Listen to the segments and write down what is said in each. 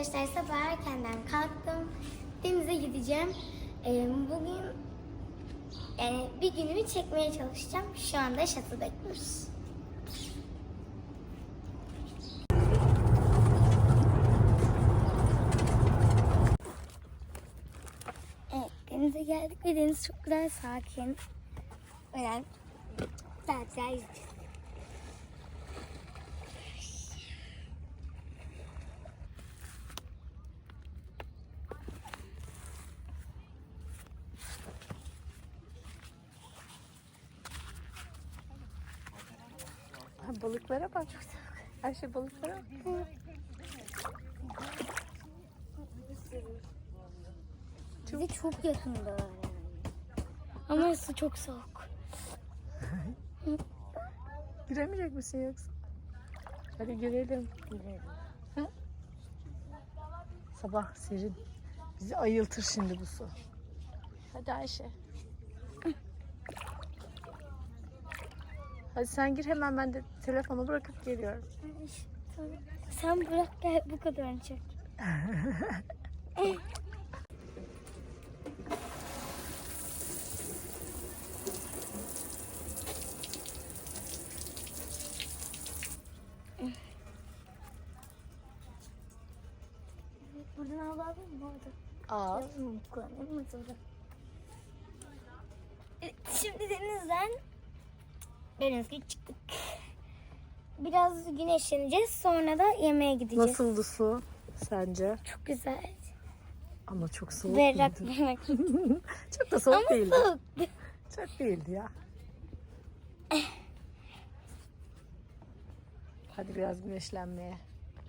arkadaşlar sabah erkenden kalktım. Denize gideceğim. Ee, bugün yani bir günümü çekmeye çalışacağım. Şu anda şatı bekliyoruz. Evet denize geldik ve deniz çok güzel sakin. Öyle güzel güzel yüzeceğiz. Ha, balıklara bak. Ayşe balıklara bak. Bize çok yakında yani. Ama su çok soğuk. Giremeyecek misin yoksa? Hadi girelim. Ha? Sabah serin. Bizi ayıltır şimdi bu su. Hadi Ayşe. Hadi sen gir hemen ben de telefonu bırakıp geliyorum. Sen bırak gel bu kadar çek. Buradan alalım mı orada? Al. Kullanalım mı sonra? Evet, şimdi denizden denize çıktık. Biraz güneşleneceğiz sonra da yemeğe gideceğiz. Nasıldı su sence? Çok güzel. Ama çok soğuk Berrak değildi. Çok da soğuk Ama değildi. soğuk. Çok değildi ya. Hadi biraz güneşlenmeye.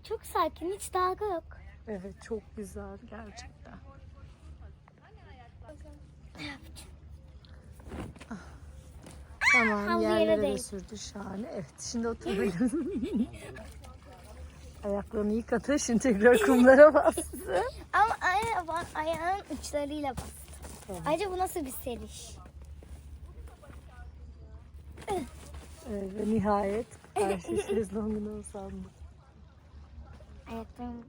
Çok sakin hiç dalga yok. Evet çok güzel gerçekten. Tamam yerlere de sürdü şahane. Evet şimdi oturalım. Ayaklarını yıkadı şimdi tekrar kumlara bastı. Ama aya, ayağın uçlarıyla bastı. Tamam. Ayrıca bu nasıl bir seriş? Evet, ve nihayet karşı şezlonguna uzandı. Ayaklarım...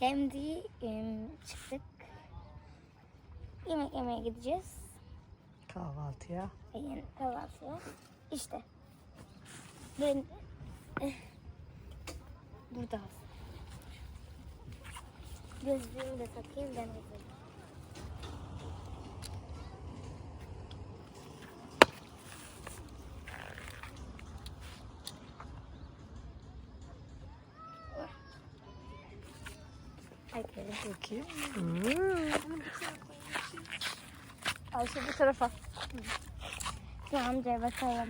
Şimdi çıktık. Yemek yemeye gideceğiz. Kahvaltıya. Yani kahvaltıya. İşte. Ben eh, burada. Gözlüğümü de takayım ben hazırım. Bakayım. Hmm. Ayşe bu tarafa. Tamamdır bakalım.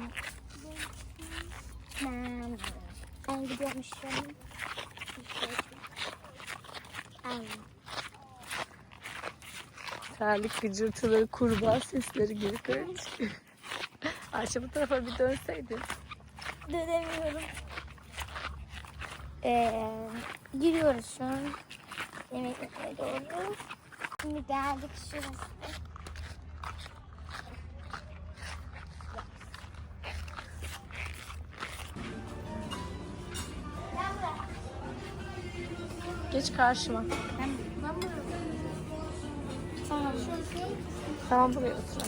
Ben, ben gidiyormuşum. Terlik gıcırtıları, kurbağa sesleri geri karışık. Ayşe bu tarafa bir dönseydin. Dönemiyorum. Ee, giriyoruz şu an. Yemek yemeye doğru. Şimdi geldik şurası. Geç karşıma. Tamam. Tamam buraya otur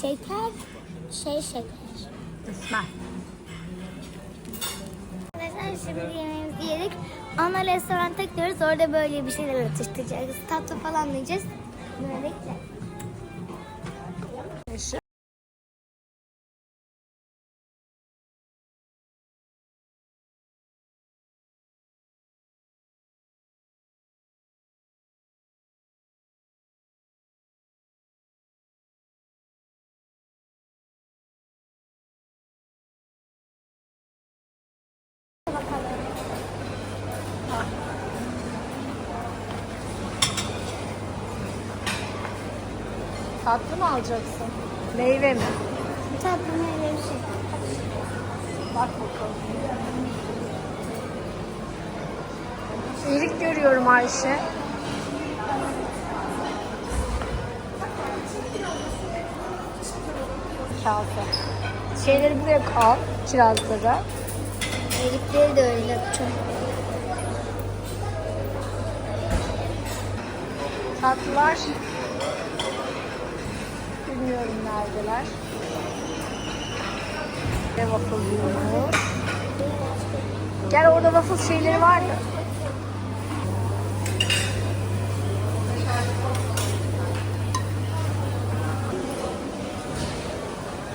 Şeker, şey şeker. İsmail. Arkadaşlar şimdi yemeğimizi yedik. Ana restoranta gidiyoruz. Orada böyle bir şeyler atıştıracağız. Tatlı falan yiyeceğiz. Böylelikle. Tatlı mı alacaksın? Meyve mi? Tatlı meyve bir şey. Bak bakalım. İyilik görüyorum Ayşe. Kase. Şeyleri buraya al, kirazları. Erikleri de öyle yapacağım. Tatlılar. Bilmiyorum neredeler. Ve waffle yiyoruz. Gel orada waffle şeyleri var ya.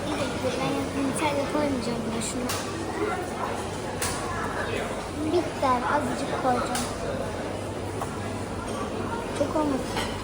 Bir dakika ben İtalya koymayacağım ben şunu. Bitter azıcık koyacağım. Çok olmadı.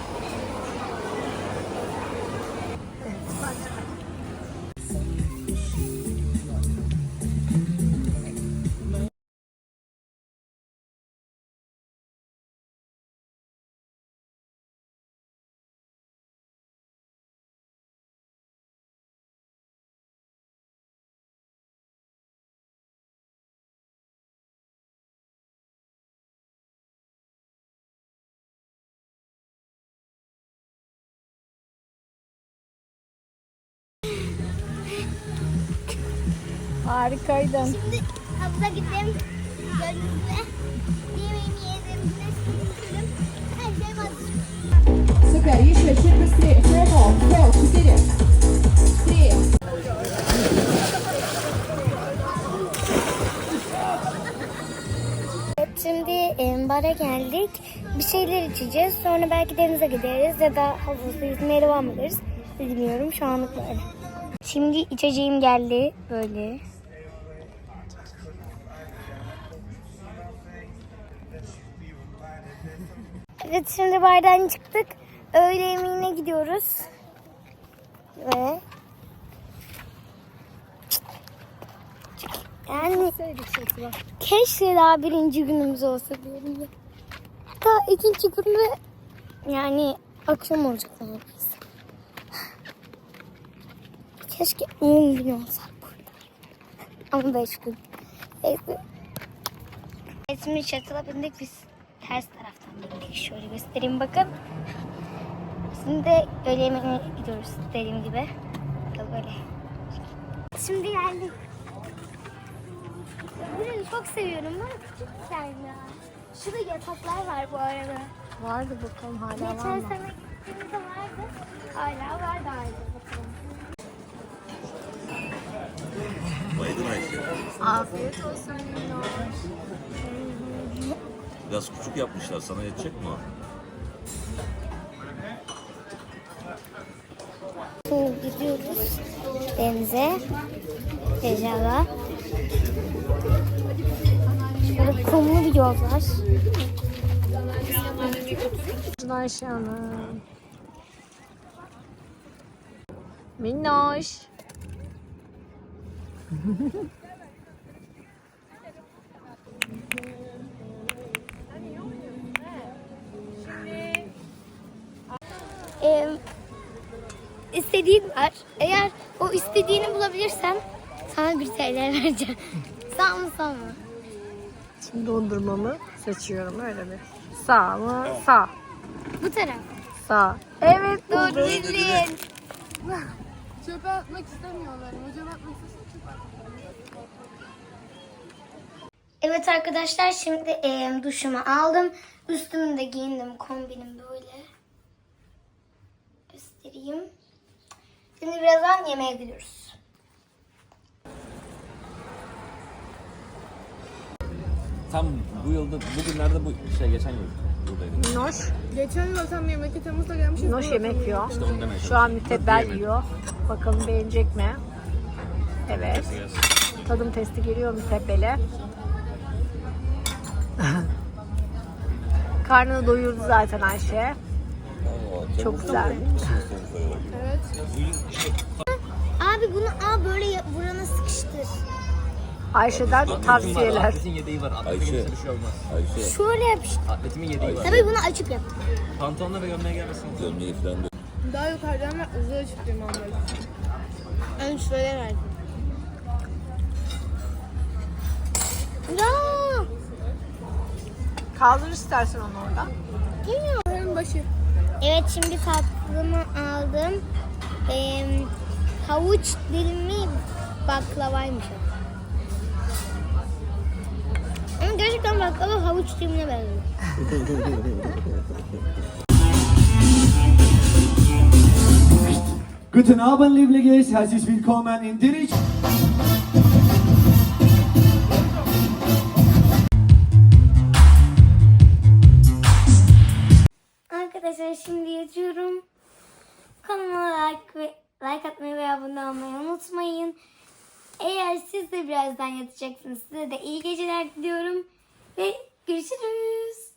Harikaydın. Şimdi havuza gidelim. Gölümüze. Yemeğimi yedim. Güneş Her şey var. Süper. Еще четверо стрель. Трево. Трево. Şimdi e, bara geldik. Bir şeyler içeceğiz. Sonra belki denize gideriz ya da havuzda yüzmeye devam ederiz. Bilmiyorum şu anlık böyle. Şimdi içeceğim geldi böyle. Evet şimdi bardan çıktık. Öğle yemeğine gidiyoruz. Ve yani Keşke daha birinci günümüz olsa diyorum ya. Daha ikinci günde yani akşam olacak neredeyse. Keşke 10 gün olsak burada. Ama 5 gün. Neyse. Şimdi şatıla bindik biz ters. Şöyle göstereyim bakın. Şimdi de öğle yemeğine gidiyoruz dediğim gibi. Böyle. Şimdi geldik. Burayı çok seviyorum. Ben ya. Şurada yataklar var bu arada. Vardı bakalım hala var Geçen mı? sene gittiğimizde vardı. Hala var da hala bakalım. Afiyet olsun Minnoş. Biraz küçük yapmışlar. Sana yetecek mi gidiyoruz denize. Dejaga. Şöyle kumlu bir yol var. Ayşe Hanım. Minnoş. istediğim var. Eğer o istediğini bulabilirsem sana bir TL vereceğim. Sağ mı sol mu? Şimdi dondurmamı seçiyorum öyle mi? Sağ mı? Sağ. Bu taraf. Sağ. Evet Doğru bildin. Çöpe atmak istemiyorlar. Hocam atmak Evet arkadaşlar şimdi e, duşumu aldım. Üstümü de giyindim. Kombinim böyle. Göstereyim. Şimdi birazdan yemeğe gidiyoruz. Tam bu yılda, bugünlerde bu şey geçen yıl buradaydım. Minnoş. Geçen yıl tam memleketimize gelmişiz. Minnoş yemek yiyor. İşte onu demeye Şu an mütebbel Yemedim. yiyor. Bakalım beğenecek mi? Evet. Tadım testi geliyor mütebbele. Karnını doyurdu zaten Ayşe. Çok güzel. Abi bunu al böyle ya- burana sıkıştır. Ayşe'den tavsiyeler. Atletin yedeği var. Atletin Ayşe. gelirse bir şey olmaz. Ayşe Şöyle yap işte. Atletimin yedeği var. Tabii bunu açıp yap. Pantolonla ve gömleğe gelmesin. gömleği falan da Daha yukarıdan ve uzaya çıktım onları. En şuraya verdim. Ya! Kaldır istersen onu oradan. Buranın başı. Evet şimdi tatlımı aldım. Ee, havuç dilimi baklavaymış. Ama gerçekten baklava havuç dilimine benziyor. Guten Abend, Lieblings. Herzlich willkommen in Dirich. Siz de birazdan yatacaksınız size de iyi geceler diliyorum. Ve görüşürüz.